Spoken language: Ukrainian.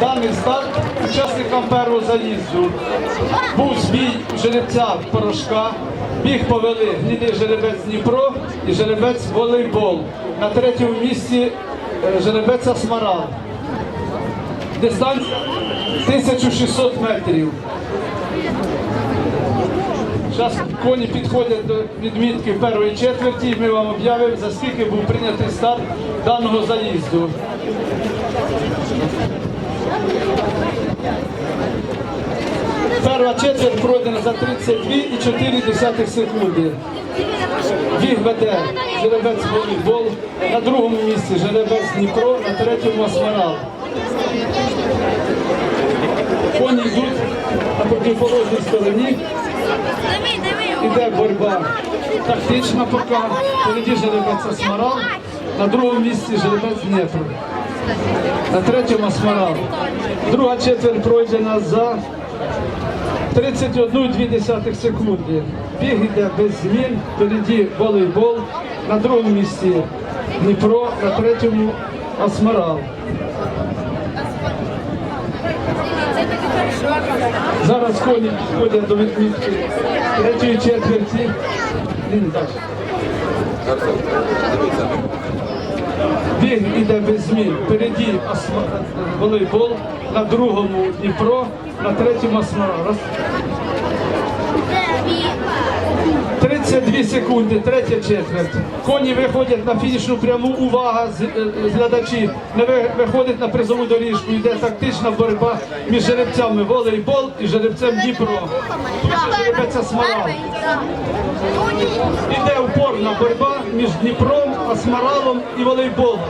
Даний старт учасникам першого заїзду був збій жеребця порошка. Біг повели гнідий жеребець Дніпро і жеребець волейбол. На третьому місці е, жеребець Асмарал. Дистанція 1600 метрів. Зараз коні підходять до відмітки першої четверті, і ми вам об'явимо, за скільки був прийнятий старт даного заїзду. Перша четверть пройдена за 32,4 секунди. Біг веде жеребець волейбол, на другому місці жеребець Дніпро, на третьому Асмарал. Коні йдуть на противоположній стороні. Іде боротьба тактична поки. Впереді жеребець Асмарал, на другому місці жеребець Дніпро. На третьому Асмарал. Друга четверть пройдена за 31,2 секунди. Біг іде без змін. Впереді волейбол. На другому місці Дніпро, на третьому Асмарал. Зараз коні підходять до відмітки третьої четверті. Ні, так. Біг іде без змін. Впереді волейбол, на другому Дніпро, на третьому Асмара. Раз. 32 секунди, третя четверть. Коні виходять на фінішну пряму. Увага, з- е, глядачі. Не ви- виходить на призову доріжку. Йде тактична боротьба між жеребцями волейбол і жеребцем Дніпро. Тут же жеребець Асмарал. Іде упорна боротьба між Дніпром, Асмаралом і волейболом.